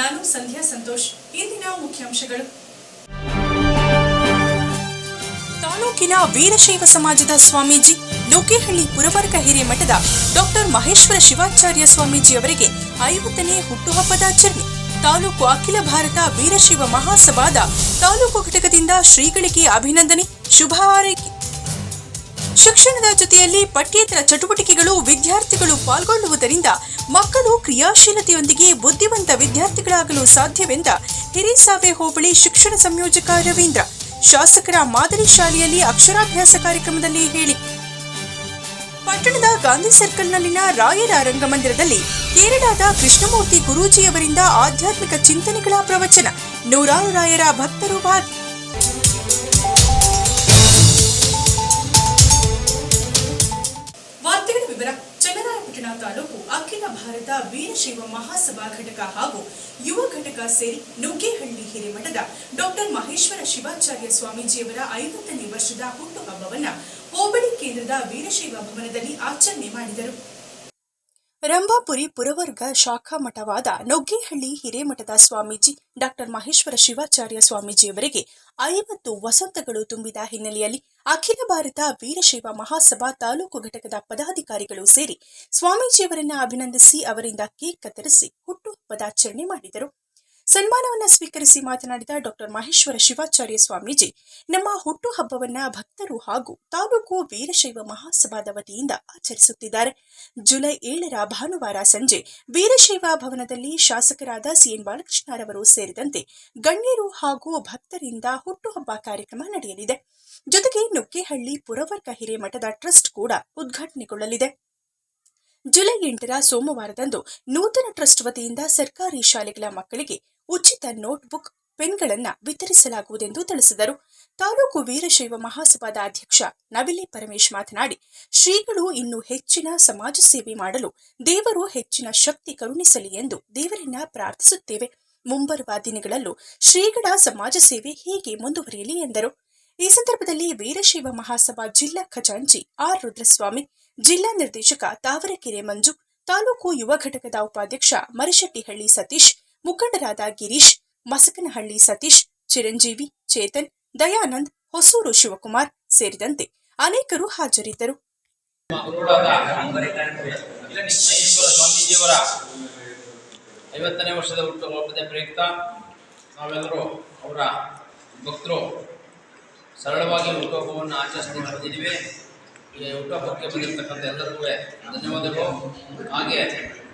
ನಾನು ಸಂಧ್ಯಾ ಸಂತೋಷ್. ಇಂದಿನ ಮುಖ್ಯಾಂಶಗಳು. ತಾಲೂಕಿನ ವೀರಶೈವ ಸಮಾಜದ ಸ್ವಾಮೀಜಿ ಲೋಕೇಹಳ್ಳಿ ಪುರವರ್ಗ ಹಿರೇಮಠದ ಡಾಕ್ಟರ್ ಮಹೇಶ್ವರ ಶಿವಾಚಾರ್ಯ ಸ್ವಾಮೀಜಿ ಅವರಿಗೆ ಐವತ್ತನೇ ಹುಟ್ಟುಹಬ್ಬದ ಆಚರಣೆ. ತಾಲೂಕು ಅಖಿಲ ಭಾರತ ವೀರಶೈವ ಮಹಾಸಭಾದ ತಾಲೂಕು ಘಟಕದಿಂದ ಶ್ರೀಗಳಿಗೆ ಅಭಿನಂದನೆ, ಶುಭ ಹಾರೈಕೆ. ಶಿಕ್ಷಣದ ಜೊತೆಯಲ್ಲಿ ಪಠ್ಯೇತರ ಚಟುವಟಿಕೆಗಳು ವಿದ್ಯಾರ್ಥಿಗಳು ಪಾಲ್ಗೊಳ್ಳುವುದರಿಂದ ಮಕ್ಕಳು ಕ್ರಿಯಾಶೀಲತೆಯೊಂದಿಗೆ ಬುದ್ಧಿವಂತ ವಿದ್ಯಾರ್ಥಿಗಳಾಗಲು ಸಾಧ್ಯವೆಂದ ಹಿರಿಸಾವೆ ಹೋಬಳಿ ಶಿಕ್ಷಣ ಸಂಯೋಜಕ ರವೀಂದ್ರ. ಶಾಸಕರ ಮಾದರಿ ಶಾಲೆಯಲ್ಲಿ ಅಕ್ಷರಾಭ್ಯಾಸ ಕಾರ್ಯಕ್ರಮದಲ್ಲಿ ಹೇಳಿ. ಪಟ್ಟಣದ ಗಾಂಧಿ ಸರ್ಕಲ್ನಲ್ಲಿನ ರಾಯರ ರಂಗಮಂದಿರದಲ್ಲಿ ಕೇರಳದ ಕೃಷ್ಣಮೂರ್ತಿ ಗುರೂಜಿಯವರಿಂದ ಆಧ್ಯಾತ್ಮಿಕ ಚಿಂತನೆಗಳ ಪ್ರವಚನ. ನೂರಾರು ರಾಯರ ಭಕ್ತರು ಭಾಗಿ ತಾಲೂಕು ಅಖಿಲ ಭಾರತ ವೀರಶೈವ ಮಹಾಸಭಾ ಘಟಕ ಹಾಗೂ ಯುವ ಘಟಕ ಸೇರಿ ನುಗ್ಗೇಹಳ್ಳಿ ಹಿರೇಮಠದ ಡಾಕ್ಟರ್ ಮಹೇಶ್ವರ ಶಿವಾಚಾರ್ಯ ಸ್ವಾಮೀಜಿಯವರ ಐವತ್ತನೇ ವರ್ಷದ ಹುಟ್ಟುಹಬ್ಬವನ್ನ ಹೋಬಳಿ ಕೇಂದ್ರದ ವೀರಶೈವ ಭವನದಲ್ಲಿ ಆಚರಣೆ ಮಾಡಿದರು. ರಂಭಾಪುರಿ ಪುರವರ್ಗ ಶಾಖಾ ಮಠವಾದ ನುಗ್ಗೇಹಳ್ಳಿ ಹಿರೇಮಠದ ಸ್ವಾಮೀಜಿ ಡಾಕ್ಟರ್ ಮಹೇಶ್ವರ ಶಿವಾಚಾರ್ಯ ಸ್ವಾಮೀಜಿಯವರಿಗೆ ಐವತ್ತು ವಸಂತಗಳು ತುಂಬಿದ ಹಿನ್ನೆಲೆಯಲ್ಲಿ ಅಖಿಲ ಭಾರತ ವೀರಶೈವ ಮಹಾಸಭಾ ತಾಲೂಕು ಘಟಕದ ಪದಾಧಿಕಾರಿಗಳು ಸೇರಿ ಸ್ವಾಮೀಜಿಯವರನ್ನ ಅಭಿನಂದಿಸಿ ಅವರಿಂದ ಕೇಕ್ ಕತ್ತರಿಸಿ ಹುಟ್ಟುಹಬ್ಬದಾಚರಣೆ ಮಾಡಿದರು. ಸನ್ಮಾನವನ್ನ ಸ್ವೀಕರಿಸಿ ಮಾತನಾಡಿದ ಡಾಕ್ಟರ್ ಮಹೇಶ್ವರ ಶಿವಾಚಾರ್ಯ ಸ್ವಾಮೀಜಿ, ನಮ್ಮ ಹುಟ್ಟುಹಬ್ಬವನ್ನ ಭಕ್ತರು ಹಾಗೂ ತಾಲೂಕು ವೀರಶೈವ ಮಹಾಸಭಾದ ವತಿಯಿಂದ ಆಚರಿಸುತ್ತಿದ್ದಾರೆ. ಜುಲೈ ಏಳರ ಭಾನುವಾರ ಸಂಜೆ ವೀರಶೈವ ಭವನದಲ್ಲಿ ಶಾಸಕರಾದ ಸಿಎನ್ ಬಾಲಕೃಷ್ಣರವರು ಸೇರಿದಂತೆ ಗಣ್ಯರು ಹಾಗೂ ಭಕ್ತರಿಂದ ಹುಟ್ಟುಹಬ್ಬ ಕಾರ್ಯಕ್ರಮ ನಡೆಯಲಿದೆ. ಜೊತೆಗೆ ನುಗ್ಗೇಹಳ್ಳಿ ಪುರವರ್ಗ ಹಿರೇಮಠದ ಟ್ರಸ್ಟ್ ಕೂಡ ಉದ್ಘಾಟನೆಗೊಳ್ಳಲಿದೆ. ಜುಲೈ ಎಂಟರ ಸೋಮವಾರದಂದು ನೂತನ ಟ್ರಸ್ಟ್ ವತಿಯಿಂದ ಸರ್ಕಾರಿ ಶಾಲೆಗಳ ಮಕ್ಕಳಿಗೆ ಉಚಿತ ನೋಟ್ಬುಕ್ ಪೆನ್ಗಳನ್ನ ವಿತರಿಸಲಾಗುವುದೆಂದು ತಿಳಿಸಿದರು. ತಾಲೂಕು ವೀರಶೈವ ಮಹಾಸಭಾದ ಅಧ್ಯಕ್ಷ ನವಿಲೆ ಪರಮೇಶ್ ಮಾತನಾಡಿ, ಶ್ರೀಗಳು ಇನ್ನು ಹೆಚ್ಚಿನ ಸಮಾಜ ಸೇವೆ ಮಾಡಲು ದೇವರು ಹೆಚ್ಚಿನ ಶಕ್ತಿ ಕರುಣಿಸಲಿ ಎಂದು ದೇವರನ್ನ ಪ್ರಾರ್ಥಿಸುತ್ತೇವೆ. ಮುಂಬರುವ ದಿನಗಳಲ್ಲೂ ಶ್ರೀಗಳ ಸಮಾಜ ಸೇವೆ ಹೀಗೆ ಮುಂದುವರಿಯಲಿ ಎಂದರು. ಈ ಸಂದರ್ಭದಲ್ಲಿ ವೀರಶೈವ ಮಹಾಸಭಾ ಜಿಲ್ಲಾ ಖಜಾಂಚಿ ಆರ್ ರುದ್ರಸ್ವಾಮಿ, ಜಿಲ್ಲಾ ನಿರ್ದೇಶಕ ತಾವರಕೆರೆ ಮಂಜು, ತಾಲೂಕು ಯುವ ಘಟಕದ ಉಪಾಧ್ಯಕ್ಷ ಮರಿಶೆಟ್ಟಿಹಳ್ಳಿ ಸತೀಶ್ ಮುಖಂಡರಾದ ಗಿರೀಶ್, ಮಸಕನಹಳ್ಳಿ ಸತೀಶ್, ಚಿರಂಜೀವಿ, ಚೇತನ್, ದಯಾನಂದ್, ಹೊಸೂರು ಶಿವಕುಮಾರ್ ಸೇರಿದಂತೆ ಅನೇಕರು ಹಾಜರಿದ್ದರು. ಐವತ್ತನೇ ವರ್ಷದ ಹುಟ್ಟು ಹಬ್ಬದ ಪ್ರಯುಕ್ತ ನಾವೆಲ್ಲರೂ ಅವರ ಭಕ್ತರು ಸರಳವಾಗಿ ಹುಟ್ಟುಹಬ್ಬವನ್ನು ಆಚರಿಸಲು ಬಂದಿದ್ದೀವಿ. ಈ ಹುಟ್ಟುಹಬ್ಬಕ್ಕೆ ಬಂದಿರತಕ್ಕಂಥ ಎಲ್ಲರಿಗೂ ಧನ್ಯವಾದಗಳು. ಹಾಗೆ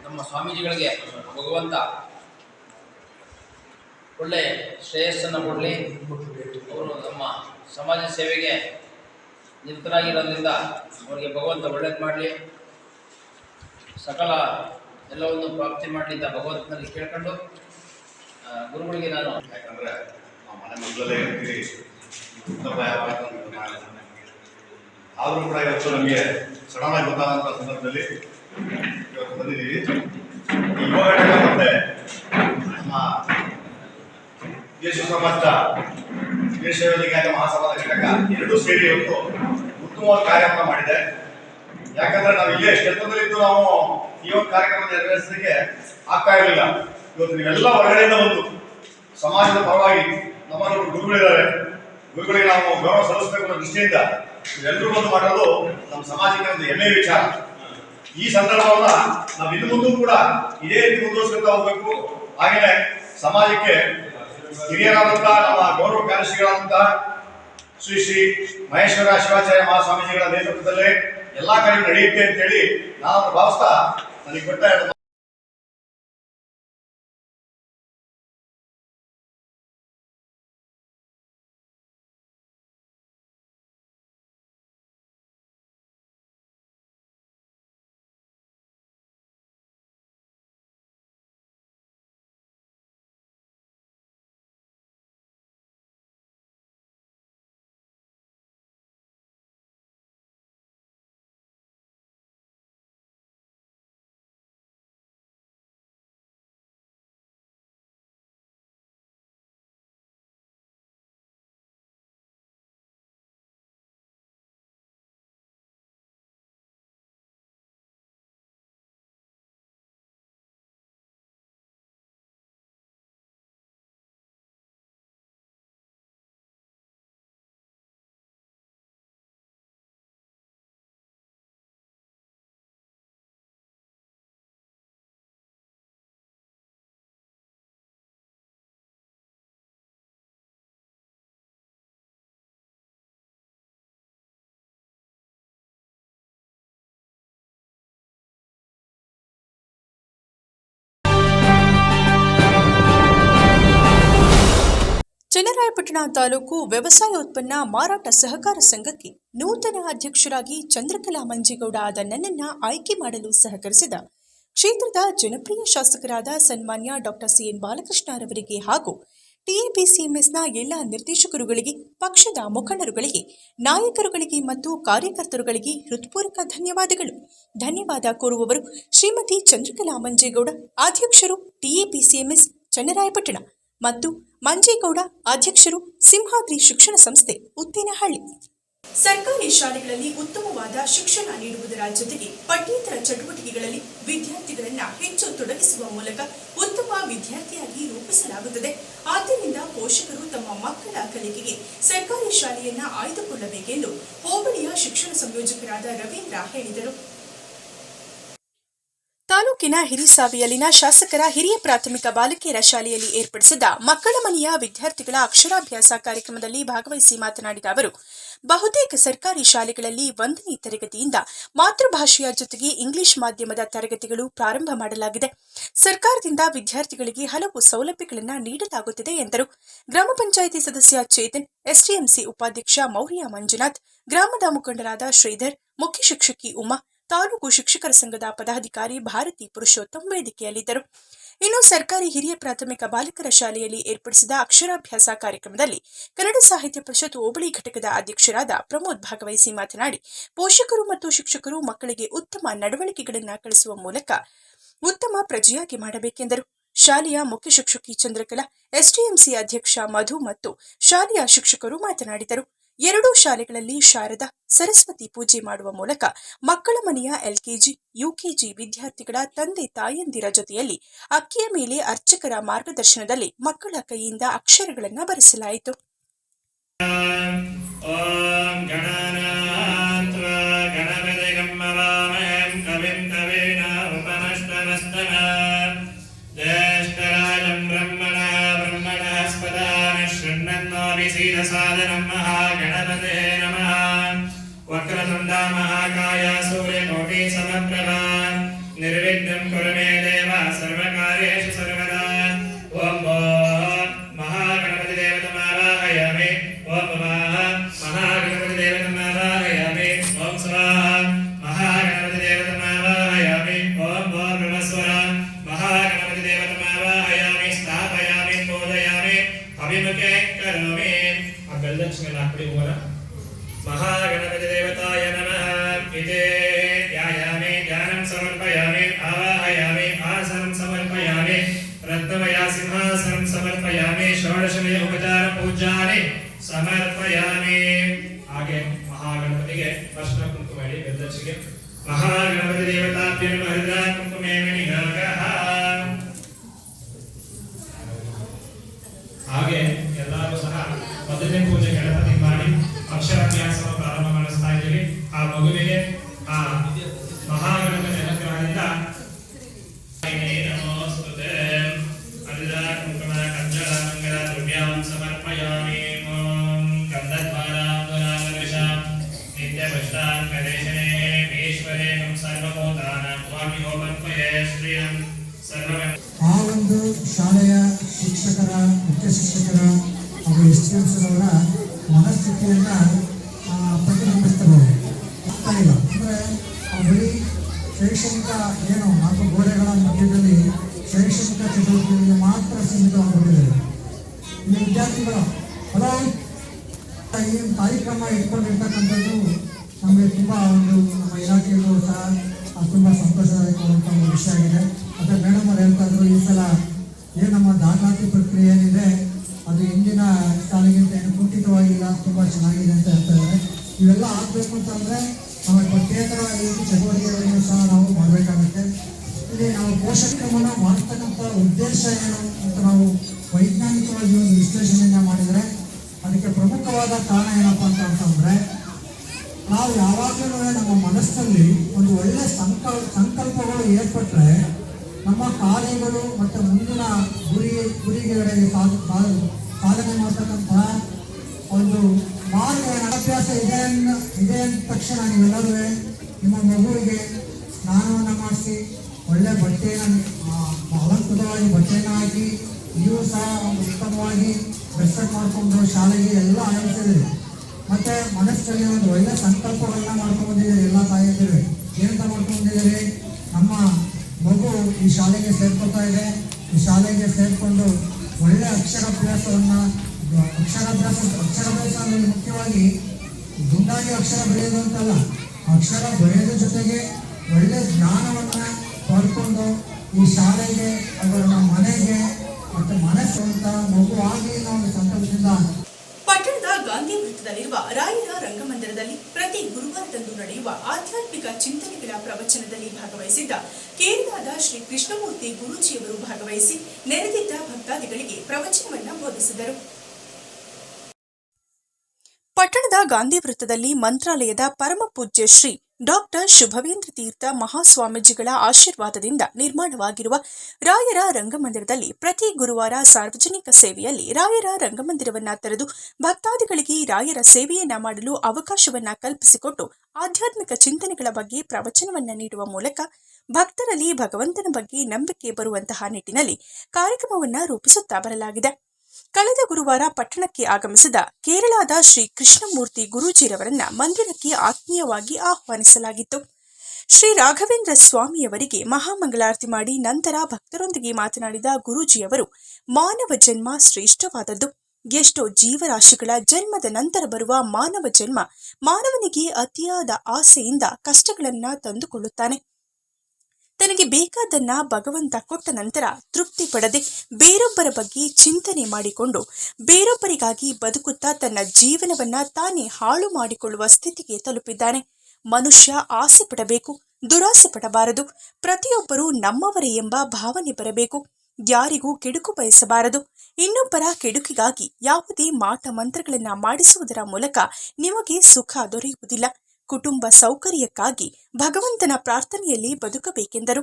ನಮ್ಮ ಸ್ವಾಮೀಜಿಗಳಿಗೆ ಭಗವಂತ ಒಳ್ಳೆ ಶ್ರೇಯಸ್ಸನ್ನು ಕೊಡಲಿ. ಅವರು ನಮ್ಮ ಸಮಾಜ ಸೇವೆಗೆ ನಿರತರಾಗಿರೋದ್ರಿಂದ ಅವರಿಗೆ ಭಗವಂತ ಒಳ್ಳೇದು ಮಾಡಲಿ. ಸಕಲ ಎಲ್ಲವನ್ನು ಪ್ರಾಪ್ತಿ ಮಾಡಲಿ ಅಂತ ಭಗವಂತನಲ್ಲಿ ಕೇಳ್ಕೊಂಡು ಗುರುಗಳಿಗೆ ನಾನು ಯಾಕಂದರೆ ನಾವು ಮನೆ ಮಕ್ಕಳಲ್ಲೇ ಇರ್ತೀವಿ ಆದರೂ ಕೂಡ ಇವತ್ತು ನಮಗೆ ಸಡನ್ ಆಗಿ ಗೊತ್ತಾದಂಥ ಸಂದರ್ಭದಲ್ಲಿ ಇವತ್ತು ಬಂದಿದ್ದೀವಿ. ಯುವ ಮತ್ತೆ ನಮ್ಮ ಸಮಾಜದ ವೀರಶೈವ ಲಿಂಗಾಯತ ಮಹಾಸಭಾದ ಘಟಕ ಎರಡೂ ಸೇರಿ ಒಂದು ಉತ್ತಮವಾದ ಕಾರ್ಯಕ್ರಮ ಮಾಡಿದೆ. ಯಾಕಂದ್ರೆ ನಾವು ಇಲ್ಲೇ ಕ್ಷೇತ್ರದಲ್ಲಿದ್ದು ನಾವು ಈ ಒಂದು ಕಾರ್ಯಕ್ರಮ ನೆರವೇರಿಸಲಿಕ್ಕೆ ಆಗ್ತಾ ಇರಲಿಲ್ಲ. ಇವತ್ತು ನೀವೆಲ್ಲ ಹೊರಗಡೆಯಿಂದ ಬಂದು ಸಮಾಜದ ಪರವಾಗಿ ನಮ್ಮನ್ನು ಗುರುಗಳಿದ್ದಾರೆ. ಗುರುಗಳಿಗೆ ನಾವು ಗೌರವ ಸಲ್ಲಿಸಬೇಕು ಅನ್ನೋ ದೃಷ್ಟಿಯಿಂದ ಎಲ್ಲರೂ ಬಂದು ಮಾಡೋದು ನಮ್ಮ ಸಮಾಜಕ್ಕೆ ಒಂದು ಹೆಮ್ಮೆಯ ವಿಚಾರ. ಈ ಸಂದರ್ಭವನ್ನ ನಾವು ಇನ್ನು ಮುಂದೂ ಕೂಡ ಇದೇ ರೀತಿ ಮುಂದುವರಿಸ್ಕೊಳ್ತಾ ಹೋಗ್ಬೇಕು. ಹಾಗೆಯೇ ಸಮಾಜಕ್ಕೆ ಹಿರಿಯರಾದಂತಹ ನಮ್ಮ ಗೌರವ ಕಾರ್ಯಶ್ರೀಗಳಾದಂತಹ ಶ್ರೀ ಶ್ರೀ ಮಹೇಶ್ವರ ಶಿವಾಚಾರ್ಯ ಮಹಾಸ್ವಾಮೀಜಿಗಳ ನೇತೃತ್ವದಲ್ಲೇ ಎಲ್ಲಾ ಕಡೆ ನಡೆಯುತ್ತೆ ಅಂತೇಳಿ ನಾನು ಭಾವಿಸ್ತಾ ನನಗೆ ಕೊಟ್ಟ ಚನ್ನರಾಯಪಟ್ಟಣ ತಾಲೂಕು ವ್ಯವಸಾಯ ಉತ್ಪನ್ನ ಮಾರಾಟ ಸಹಕಾರ ಸಂಘಕ್ಕೆ ನೂತನ ಅಧ್ಯಕ್ಷರಾಗಿ ಚಂದ್ರಕಲಾ ಮಂಜೇಗೌಡ ಆದ ನನ್ನನ್ನ ಆಯ್ಕೆ ಮಾಡಲು ಸಹಕರಿಸಿದ ಕ್ಷೇತ್ರದ ಜನಪ್ರಿಯ ಶಾಸಕರಾದ ಸನ್ಮಾನ್ಯ ಡಾಕ್ಟರ್ ಸಿಎನ್ ಬಾಲಕೃಷ್ಣರವರಿಗೆ ಹಾಗೂ ಟಿಎಪಿಸಿಎಂಎಸ್ನ ಎಲ್ಲ ನಿರ್ದೇಶಕರುಗಳಿಗೆ, ಪಕ್ಷದ ಮುಖಂಡರುಗಳಿಗೆ, ನಾಯಕರುಗಳಿಗೆ ಮತ್ತು ಕಾರ್ಯಕರ್ತರುಗಳಿಗೆ ಹೃತ್ಪೂರ್ವಕ ಧನ್ಯವಾದಗಳು. ಧನ್ಯವಾದ ಕೋರುವವರು ಶ್ರೀಮತಿ ಚಂದ್ರಕಲಾ ಮಂಜೇಗೌಡ, ಅಧ್ಯಕ್ಷರು ಟಿಎಪಿಸಿಎಂಎಸ್ ಚನ್ನರಾಯಪಟ್ಟಣ ಮತ್ತು ಮಂಜೇಗೌಡ ಅಧ್ಯಕ್ಷರು ಸಿಂಹಾದ್ರಿ ಶಿಕ್ಷಣ ಸಂಸ್ಥೆ ಉತ್ತೇನಹಳ್ಳಿ. ಸರ್ಕಾರಿ ಶಾಲೆಗಳಲ್ಲಿ ಉತ್ತಮವಾದ ಶಿಕ್ಷಣ ನೀಡುವುದರ ಜೊತೆಗೆ ಪಠ್ಯೇತರ ಚಟುವಟಿಕೆಗಳಲ್ಲಿ ವಿದ್ಯಾರ್ಥಿಗಳನ್ನ ಹೆಚ್ಚು ತೊಡಗಿಸುವ ಮೂಲಕ ಉತ್ತಮ ವಿದ್ಯಾರ್ಥಿಯಾಗಿ ರೂಪಿಸಲಾಗುತ್ತದೆ. ಆದ್ದರಿಂದ ಪೋಷಕರು ತಮ್ಮ ಮಕ್ಕಳ ಕಲಿಕೆಗೆ ಸರ್ಕಾರಿ ಶಾಲೆಯನ್ನ ಆಯ್ದುಕೊಳ್ಳಬೇಕೆಂದು ಹೋಬಳಿಯ ಶಿಕ್ಷಣ ಸಂಯೋಜಕರಾದ ರವೀಂದ್ರ ಹೇಳಿದರು. ತಾಲೂಕಿನ ಹಿರಿಸಾವಿಯಲ್ಲಿನ ಶಾಸಕರ ಹಿರಿಯ ಪ್ರಾಥಮಿಕ ಬಾಲಕಿಯರ ಶಾಲೆಯಲ್ಲಿ ಏರ್ಪಡಿಸಿದ್ದ ಮಕ್ಕಳ ಮನೆಯ ವಿದ್ಯಾರ್ಥಿಗಳ ಅಕ್ಷರಾಭ್ಯಾಸ ಕಾರ್ಯಕ್ರಮದಲ್ಲಿ ಭಾಗವಹಿಸಿ ಮಾತನಾಡಿದ ಅವರು, ಬಹುತೇಕ ಸರ್ಕಾರಿ ಶಾಲೆಗಳಲ್ಲಿ ಒಂದನೇ ತರಗತಿಯಿಂದ ಮಾತೃಭಾಷೆಯ ಜೊತೆಗೆ ಇಂಗ್ಲಿಷ್ ಮಾಧ್ಯಮದ ತರಗತಿಗಳು ಪ್ರಾರಂಭ ಮಾಡಲಾಗಿದೆ. ಸರ್ಕಾರದಿಂದ ವಿದ್ಯಾರ್ಥಿಗಳಿಗೆ ಹಲವು ಸೌಲಭ್ಯಗಳನ್ನು ನೀಡಲಾಗುತ್ತಿದೆ ಎಂದರು. ಗ್ರಾಮ ಪಂಚಾಯಿತಿ ಸದಸ್ಯ ಚೇತನ್, ಎಸ್ಡಿಎಂಸಿ ಉಪಾಧ್ಯಕ್ಷ ಮೌರ್ಯ ಮಂಜುನಾಥ್, ಗ್ರಾಮದ ಮುಖಂಡರಾದ ಶ್ರೀಧರ್, ಮುಖ್ಯ ಶಿಕ್ಷಕಿ ಉಮಾ ತಾಲೂಕು ಶಿಕ್ಷಕರ ಸಂಘದ ಪದಾಧಿಕಾರಿ ಭಾರತಿ ಪುರುಷೋತ್ತಮ್ ವೇದಿಕೆಯಲ್ಲಿದ್ದರು. ಇನ್ನು ಸರ್ಕಾರಿ ಹಿರಿಯ ಪ್ರಾಥಮಿಕ ಬಾಲಕರ ಶಾಲೆಯಲ್ಲಿ ಏರ್ಪಡಿಸಿದ ಅಕ್ಷರಾಭ್ಯಾಸ ಕಾರ್ಯಕ್ರಮದಲ್ಲಿ ಕನ್ನಡ ಸಾಹಿತ್ಯ ಪರಿಷತ್ ಹೋಬಳಿ ಘಟಕದ ಅಧ್ಯಕ್ಷರಾದ ಪ್ರಮೋದ್ ಭಾಗವಹಿಸಿ ಮಾತನಾಡಿ, ಪೋಷಕರು ಮತ್ತು ಶಿಕ್ಷಕರು ಮಕ್ಕಳಿಗೆ ಉತ್ತಮ ನಡವಳಿಕೆಗಳನ್ನು ಕಲಿಸುವ ಮೂಲಕ ಉತ್ತಮ ಪ್ರಜೆಯಾಗಿ ಮಾಡಬೇಕೆಂದರು. ಶಾಲೆಯ ಮುಖ್ಯ ಶಿಕ್ಷಕಿ ಚಂದ್ರಕಲಾ, ಎಸ್ಡಿಎಂಸಿ ಅಧ್ಯಕ್ಷ ಮಧು ಮತ್ತು ಶಾಲೆಯ ಶಿಕ್ಷಕರು ಮಾತನಾಡಿದರು. ಎರಡೂ ಶಾಲೆಗಳಲ್ಲಿ ಶಾರದಾ ಸರಸ್ವತಿ ಪೂಜೆ ಮಾಡುವ ಮೂಲಕ ಮಕ್ಕಳ ಮನೆಯ ಎಲ್ಕೆಜಿ, ಯುಕೆಜಿ ವಿದ್ಯಾರ್ಥಿಗಳ ತಂದೆ ತಾಯಂದಿರ ಜೊತೆಯಲ್ಲಿ ಅಕ್ಕಿಯ ಮೇಲೆ ಅರ್ಚಕರ ಮಾರ್ಗದರ್ಶನದಲ್ಲಿ ಮಕ್ಕಳ ಕೈಯಿಂದ ಅಕ್ಷರಗಳನ್ನು ಬರೆಸಲಾಯಿತು. ॐ नमः वक्रतुण्डा महाकाय सूर्यकोटिसमप्रभा निर्विघ्नं ಷೋಡಶನೇ ಉಪಚಾರ ಪೂಜಾನಿ ಸಮರ್ಪಯಾಮಿ. ಹಾಗೆ ಮಹಾಗಣಪತಿಗೆ ಪ್ರಶ್ನ ಕುಂಕುಮ ಮಾಡಿ ಬೆದ್ದರ್ಸಿಗೆ ಮಹಾಗಣಪತಿ ದೇವತಾಭ್ಯ ಹರಿದ್ರಾ ಕುಂಕುಮೇವ ಹಾಗೆ ಎಲ್ಲರೂ ಸಹ ಮೊದಲನೇ ಪೂಜೆ ಗಣಪತಿ ಮಾಡಿ ಅಕ್ಷರಾಭ್ಯಾಸವ ಪ್ರಾರಂಭ ಮಾಡಿಸ್ತಾ ಇದ್ದೀವಿ. ಆ ಮಗುವಿಗೆ ಆ ಮಹಾಗಣಪತಿ ಅನುಗ್ರಹದಿಂದ ಮಾತ್ರ ಸೀಮಿತವಾಗಿಬಿಟ್ಟಿದೆ ಈ ವಿದ್ಯಾರ್ಥಿಗಳು ಹಲೋ ಏನು ಕಾರ್ಯಕ್ರಮ ಇಟ್ಕೊಂಡಿರ್ತಕ್ಕಂಥದ್ದು ನಮಗೆ ತುಂಬ ಒಂದು ನಮ್ಮ ಇಲಾಖೆಗೂ ಸಹ ತುಂಬ ಸಂತೋಷದಾಯಕವಾದಂಥ ಒಂದು ವಿಷಯ ಆಗಿದೆ ಮತ್ತು ಮೇಡಮ್ ಅವ್ರು ಹೇಳ್ತಾ ಈ ಸಲ ಏನು ನಮ್ಮ ದಾಖಲಾತಿ ಪ್ರಕ್ರಿಯೆ ಏನಿದೆ ಅದು ಹಿಂದಿನ ಸಾಲಿಗಿಂತ ಏನು ಕುಂಠಿತವಾಗಿಲ್ಲ ತುಂಬ ಚೆನ್ನಾಗಿದೆ ಅಂತ ಹೇಳ್ತಾ ಇದ್ದಾರೆ ಇವೆಲ್ಲ ಆಗಬೇಕು ಅಂತಂದರೆ ನಮಗೆ ಪಠ್ಯೇತರ ಚಟುವಟಿಕೆಗಳನ್ನು ಸಹ ನಾವು ಮಾಡಬೇಕಾಗುತ್ತೆ. ಇಲ್ಲಿ ನಾವು ಪೋಷಕ್ರಮಣ ಮಾಡ್ತಕ್ಕಂಥ ಉದ್ದೇಶ ಏನು ಅಂತ ನಾವು ವೈಜ್ಞಾನಿಕವಾಗಿ ಒಂದು ವಿಶ್ಲೇಷಣೆಯನ್ನು ಮಾಡಿದರೆ ಅದಕ್ಕೆ ಪ್ರಮುಖವಾದ ಕಾರಣ ಏನಪ್ಪ ಅಂತ ಅಂತಂದ್ರೆ, ನಾವು ಯಾವಾಗಲೂ ನಮ್ಮ ಮನಸ್ಸಲ್ಲಿ ಒಂದು ಒಳ್ಳೆ ಸಂಕಲ್, ಸಂಕಲ್ಪಗಳು ಏರ್ಪಟ್ಟರೆ ನಮ್ಮ ಕಾರ್ಯಗಳು ಮತ್ತು ಮುಂದಿನ ಗುರಿ ಗುರಿಗಳಿಗೆ ಸಾಧನೆ ಮಾಡ್ತಕ್ಕಂತಹ ಒಂದು ಮಾರ್ಗ ಅಭ್ಯಾಸ ಇದೆ ಅನ್ನ, ಇದೆ ಅಂದ ತಕ್ಷಣ ನೀವೆಲ್ಲರೂ ನಿಮ್ಮ ಮಗುವಿಗೆ ಸ್ನಾನವನ್ನು ಮಾಡಿಸಿ ಬಟ್ಟೆಯನ್ನು ಅಲಂಕೃತವಾಗಿ ಬಟ್ಟೆಯನ್ನು ಹಾಕಿ ನೀವು ಸಹ ಒಂದು ಉತ್ತಮವಾಗಿ ರೆಸ್ಪೆಕ್ಟ್ ಮಾಡ್ಕೊಂಡು ಶಾಲೆಗೆ ಎಲ್ಲ ಆಯೋಜಿಸಿದ್ರಿ ಮತ್ತೆ ಮನಸ್ಸಲ್ಲಿ ಒಂದು ಒಳ್ಳೆ ಸಂಕಲ್ಪಗಳನ್ನ ಮಾಡ್ಕೊಂಡು ಎಲ್ಲ ತಾಯಿಯಂದಿರು ಏನಂತ ಮಾಡ್ಕೊಂಡಿದ್ದೀರಿ ನಮ್ಮ ಮಗು ಈ ಶಾಲೆಗೆ ಸೇರ್ಕೊತಾ ಇದೆ. ಈ ಶಾಲೆಗೆ ಸೇರಿಕೊಂಡು ಒಳ್ಳೆ ಅಕ್ಷರಾಭ್ಯಾಸವನ್ನ, ಅಕ್ಷರಾಭ್ಯಾಸ ಅಕ್ಷರಾಭ್ಯಾಸ ಅನ್ನೋದು ಮುಖ್ಯವಾಗಿ ದುಂಡಾಗಿ ಅಕ್ಷರ ಬೆಳೆಯೋದು ಅಂತಲ್ಲ. ಅಕ್ಷರ ಬೆಳೆಯೋದ್ರ ಜೊತೆಗೆ ಒಳ್ಳೆಯ ಜ್ಞಾನವನ್ನ ಪಡ್ಕೊಂಡು ಈ ಶಾಲೆಗೆ ಅದರ ಮನೆಗೆ ಮತ್ತೆ ಮನೆ ಅಂತ ಮಗು ಆಗಲಿ ನಾವು ಸಂತೋಷದಿಂದ ಗಾಂಧಿ ವೃತ್ತದಲ್ಲಿರುವ ರಾಯರ ರಂಗಮಂದಿರದಲ್ಲಿ ಪ್ರತಿ ಗುರುವಾರದಂದು ನಡೆಯುವ ಆಧ್ಯಾತ್ಮಿಕ ಚಿಂತನೆಗಳ ಪ್ರವಚನದಲ್ಲಿ ಭಾಗವಹಿಸಿದ್ದ ಕೇರಳದ ಶ್ರೀ ಕೃಷ್ಣಮೂರ್ತಿ ಗುರೂಜಿಯವರು ಭಾಗವಹಿಸಿ ನೆರೆದಿದ್ದ ಭಕ್ತಾದಿಗಳಿಗೆ ಪ್ರವಚನವನ್ನು ಬೋಧಿಸಿದರು. ಪಟ್ಟಣದ ಗಾಂಧಿ ವೃತ್ತದಲ್ಲಿ ಮಂತ್ರಾಲಯದ ಪರಮ ಪೂಜ್ಯ ಶ್ರೀ ಡಾಕ್ಟರ್ ಶುಭವೇಂದ್ರ ತೀರ್ಥ ಮಹಾಸ್ವಾಮೀಜಿಗಳ ಆಶೀರ್ವಾದದಿಂದ ನಿರ್ಮಾಣವಾಗಿರುವ ರಾಯರ ರಂಗಮಂದಿರದಲ್ಲಿ ಪ್ರತಿ ಗುರುವಾರ ಸಾರ್ವಜನಿಕ ಸೇವೆಯಲ್ಲಿ ರಾಯರ ರಂಗಮಂದಿರವನ್ನ ತೆರೆದು ಭಕ್ತಾದಿಗಳಿಗೆ ರಾಯರ ಸೇವೆಯನ್ನ ಮಾಡಲು ಅವಕಾಶವನ್ನ ಕಲ್ಪಿಸಿಕೊಟ್ಟು ಆಧ್ಯಾತ್ಮಿಕ ಚಿಂತನೆಗಳ ಬಗ್ಗೆ ಪ್ರವಚನವನ್ನ ನೀಡುವ ಮೂಲಕ ಭಕ್ತರಲ್ಲಿ ಭಗವಂತನ ಬಗ್ಗೆ ನಂಬಿಕೆ ಬರುವಂತಹ ನಿಟ್ಟಿನಲ್ಲಿ ಕಾರ್ಯಕ್ರಮವನ್ನ ರೂಪಿಸುತ್ತಾ ಬರಲಾಗಿದೆ. ಕಳೆದ ಗುರುವಾರ ಪಟ್ಟಣಕ್ಕೆ ಆಗಮಿಸಿದ ಕೇರಳದ ಶ್ರೀ ಕೃಷ್ಣಮೂರ್ತಿ ಗುರೂಜಿರವರನ್ನ ಮಂದಿರಕ್ಕೆ ಆತ್ಮೀಯವಾಗಿ ಆಹ್ವಾನಿಸಲಾಗಿತ್ತು. ಶ್ರೀ ರಾಘವೇಂದ್ರ ಸ್ವಾಮಿಯವರಿಗೆ ಮಹಾಮಂಗಳಾರತಿ ಮಾಡಿ ನಂತರ ಭಕ್ತರೊಂದಿಗೆ ಮಾತನಾಡಿದ ಗುರೂಜಿಯವರು, ಮಾನವ ಜನ್ಮ ಶ್ರೇಷ್ಠವಾದದ್ದು. ಎಷ್ಟೋ ಜೀವರಾಶಿಗಳ ಜನ್ಮದ ನಂತರ ಬರುವ ಮಾನವ ಜನ್ಮ ಮಾನವನಿಗೆ ಅತಿಯಾದ ಆಸೆಯಿಂದ ಕಷ್ಟಗಳನ್ನ ತಂದುಕೊಳ್ಳುತ್ತಾನೆ. ತನಗೆ ಬೇಕಾದನ್ನ ಭಗವಂತ ಕೊಟ್ಟ ನಂತರ ತೃಪ್ತಿ ಪಡದೆ ಬೇರೊಬ್ಬರ ಬಗ್ಗೆ ಚಿಂತನೆ ಮಾಡಿಕೊಂಡು ಬೇರೊಬ್ಬರಿಗಾಗಿ ಬದುಕುತ್ತಾ ತನ್ನ ಜೀವನವನ್ನ ತಾನೇ ಹಾಳು ಮಾಡಿಕೊಳ್ಳುವ ಸ್ಥಿತಿಗೆ ತಲುಪಿದ್ದಾನೆ. ಮನುಷ್ಯ ಆಸೆ ಪಡಬೇಕು, ದುರಾಸೆ ಪಡಬಾರದು. ಪ್ರತಿಯೊಬ್ಬರೂ ನಮ್ಮವರೇ ಎಂಬ ಭಾವನೆ ಬರಬೇಕು. ಯಾರಿಗೂ ಕೆಡುಕು ಬಯಸಬಾರದು. ಇನ್ನೊಬ್ಬರ ಕೆಡುಕಿಗಾಗಿ ಯಾವುದೇ ಮಾಟ ಮಂತ್ರಗಳನ್ನ ಮಾಡಿಸುವುದರ ಮೂಲಕ ನಿಮಗೆ ಸುಖ ದೊರೆಯುವುದಿಲ್ಲ. ಕುಟುಂಬ ಸೌಕರ್ಯಕ್ಕಾಗಿ ಭಗವಂತನ ಪ್ರಾರ್ಥನೆಯಲ್ಲಿ ಬದುಕಬೇಕೆಂದರು.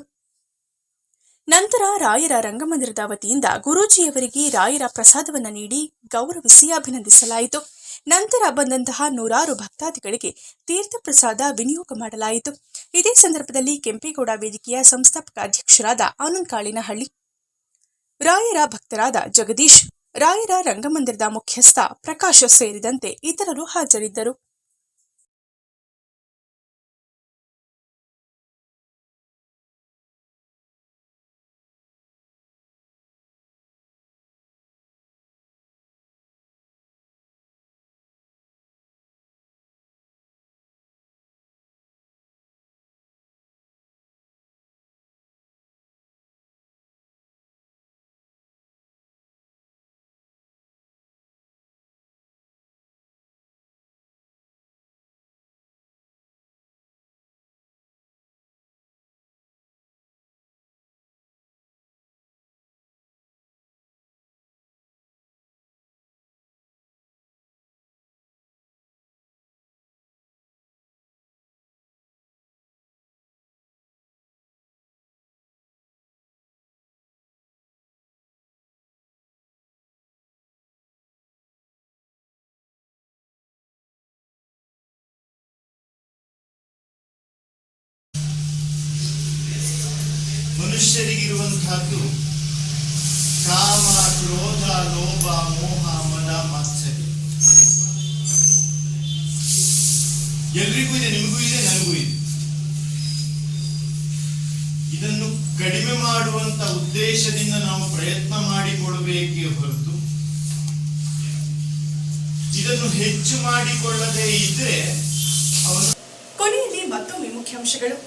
ನಂತರ ರಾಯರ ರಂಗಮಂದಿರದ ವತಿಯಿಂದ ಗುರೂಜಿಯವರಿಗೆ ರಾಯರ ಪ್ರಸಾದವನ್ನು ನೀಡಿ ಗೌರವಿಸಿ ಅಭಿನಂದಿಸಲಾಯಿತು. ನಂತರ ಬಂದಂತಹ ನೂರಾರು ಭಕ್ತಾದಿಗಳಿಗೆ ತೀರ್ಥ ಪ್ರಸಾದ ವಿನಿಯೋಗ ಮಾಡಲಾಯಿತು. ಇದೇ ಸಂದರ್ಭದಲ್ಲಿ ಕೆಂಪೇಗೌಡ ವೇದಿಕೆಯ ಸಂಸ್ಥಾಪಕ ಅಧ್ಯಕ್ಷರಾದ ಆನಂದ್ ಕಾಳಿನಹಳ್ಳಿ ರಾಯರ ಭಕ್ತರಾದ ಜಗದೀಶ್, ರಾಯರ ರಂಗಮಂದಿರದ ಮುಖ್ಯಸ್ಥ ಪ್ರಕಾಶ ಸೇರಿದಂತೆ ಇತರರು ಹಾಜರಿದ್ದರು. ಮನುಷ್ಯರಿಗಿರುವಂತಹದ್ದು ಕಾಮ, ಕ್ರೋಧ, ಲೋಭ, ಮೋಹ, ಮದ ಮಾತ್ಸರ್ಯ ಎಲ್ರಿಗೂ ಇದೆ, ನಿಮಗೂ ಇದೆ, ನನಗೂ ಇದೆ. ಇದನ್ನು ಕಡಿಮೆ ಮಾಡುವಂತ ಉದ್ದೇಶದಿಂದ ನಾವು ಪ್ರಯತ್ನ ಮಾಡಿಕೊಳ್ಬೇಕೇ ಹೊರತು, ಇದನ್ನು ಹೆಚ್ಚು ಮಾಡಿಕೊಳ್ಳದೇ ಇದ್ರೆ ಅವನು ಕೊನೆಯಲ್ಲಿ ಮತ್ತೊಮ್ಮೆ ಮುಖ್ಯಾಂಶಗಳು.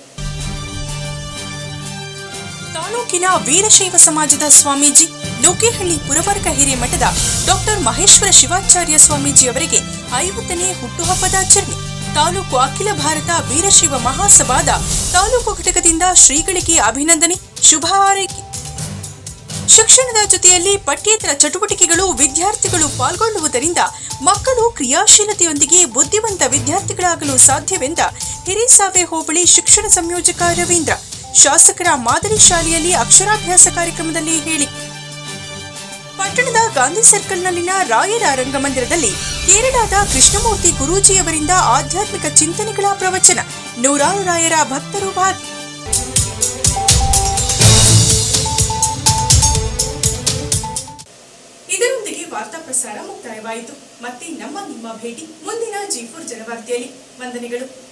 ತಾಲೂಕಿನ ವೀರಶೈವ ಸಮಾಜದ ಸ್ವಾಮೀಜಿ ಲೋಕೇಹಳ್ಳಿ ಪುರವರ್ಗ ಹಿರೇಮಠದ ಡಾಕ್ಟರ್ ಮಹೇಶ್ವರ ಶಿವಾಚಾರ್ಯ ಸ್ವಾಮೀಜಿ ಅವರಿಗೆ ಐವತ್ತನೇ ಹುಟ್ಟುಹಬ್ಬದ ಆಚರಣೆ. ತಾಲೂಕು ಅಖಿಲ ಭಾರತ ವೀರಶೈವ ಮಹಾಸಭಾದ ತಾಲೂಕು ಘಟಕದಿಂದ ಶ್ರೀಗಳಿಗೆ ಅಭಿನಂದನೆ, ಶುಭ ಹಾರೈಕೆ. ಶಿಕ್ಷಣದ ಜೊತೆಯಲ್ಲಿ ಪಠ್ಯೇತರ ಚಟುವಟಿಕೆಗಳು ವಿದ್ಯಾರ್ಥಿಗಳು ಪಾಲ್ಗೊಳ್ಳುವುದರಿಂದ ಮಕ್ಕಳು ಕ್ರಿಯಾಶೀಲತೆಯೊಂದಿಗೆ ಬುದ್ಧಿವಂತ ವಿದ್ಯಾರ್ಥಿಗಳಾಗಲು ಸಾಧ್ಯವೆಂದ ಹಿರೇಸಾವೆ ಹೋಬಳಿ ಶಿಕ್ಷಣ ಸಂಯೋಜಕ ರವೀಂದ್ರ. ಶಾಸಕರ ಮಾದರಿ ಶಾಲೆಯಲ್ಲಿ ಅಕ್ಷರಾಭ್ಯಾಸ ಕಾರ್ಯಕ್ರಮದಲ್ಲಿ ಹೇಳಿ. ಪಟ್ಟಣದ ಗಾಂಧಿ ಸರ್ಕಲ್ನಲ್ಲಿನ ರಾಯರ ರಂಗಮಂದಿರದಲ್ಲಿ ಕೇರಳದ ಕೃಷ್ಣಮೂರ್ತಿ ಗುರೂಜಿಯವರಿಂದ ಆಧ್ಯಾತ್ಮಿಕ ಚಿಂತನೆಗಳ ಪ್ರವಚನ. ನೂರಾರು ರಾಯರ ಭಕ್ತರು ಭಾಗಿ. ವಾರ್ತಾ ಪ್ರಸಾರ ಮುಕ್ತಾಯವಾಯಿತು. ಮತ್ತೆ ನಮ್ಮ ನಿಮ್ಮ ಭೇಟಿ ಮುಂದಿನ ಜೈಪುರ್ ಜನವಾರ್ತೆಯಲ್ಲಿ ವಂದನೆಗಳು.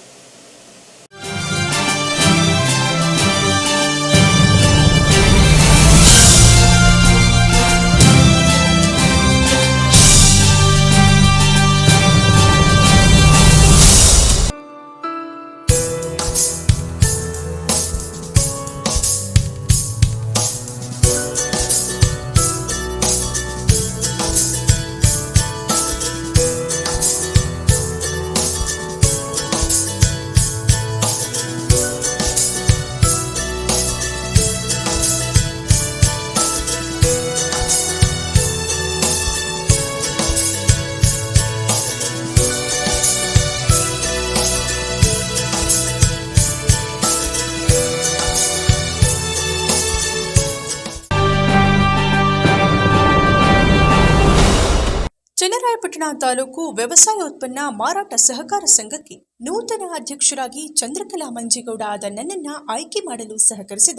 ತಾಲೂಕು ವ್ಯವಸಾಯ ಉತ್ಪನ್ನ ಮಾರಾಟ ಸಹಕಾರ ಸಂಘಕ್ಕೆ ನೂತನ ಅಧ್ಯಕ್ಷರಾಗಿ ಚಂದ್ರಕಲಾ ಮಂಜೇಗೌಡ ಆದ ನನ್ನನ್ನ ಆಯ್ಕೆ ಮಾಡಲು ಸಹಕರಿಸಿದ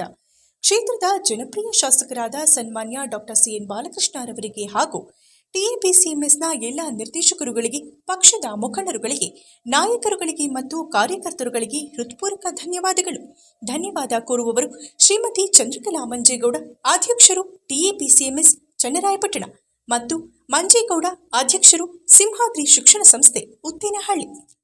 ಕ್ಷೇತ್ರದ ಜನಪ್ರಿಯ ಶಾಸಕರಾದ ಸನ್ಮಾನ್ಯ ಡಾಕ್ಟರ್ ಸಿಎನ್ ಬಾಲಕೃಷ್ಣರವರಿಗೆ ಹಾಗೂ ಟಿಎಪಿಸಿಎಂಎಸ್ನ ಎಲ್ಲ ನಿರ್ದೇಶಕರುಗಳಿಗೆ, ಪಕ್ಷದ ಮುಖಂಡರುಗಳಿಗೆ, ನಾಯಕರುಗಳಿಗೆ ಮತ್ತು ಕಾರ್ಯಕರ್ತರುಗಳಿಗೆ ಹೃತ್ಪೂರ್ವಕ ಧನ್ಯವಾದಗಳು. ಧನ್ಯವಾದ ಕೋರುವವರು ಶ್ರೀಮತಿ ಚಂದ್ರಕಲಾ ಮಂಜೇಗೌಡ, ಅಧ್ಯಕ್ಷರು ಟಿಎಪಿಸಿಎಂಎಸ್, ಚನ್ನರಾಯಪಟ್ಟಣ ಮತ್ತು ಮಂಜೇಗೌಡ ಅಧ್ಯಕ್ಷರು ಸಿಂಹಾದ್ರಿ ಶಿಕ್ಷಣ ಸಂಸ್ಥೆ ಉತ್ತೇನಹಳ್ಳಿ.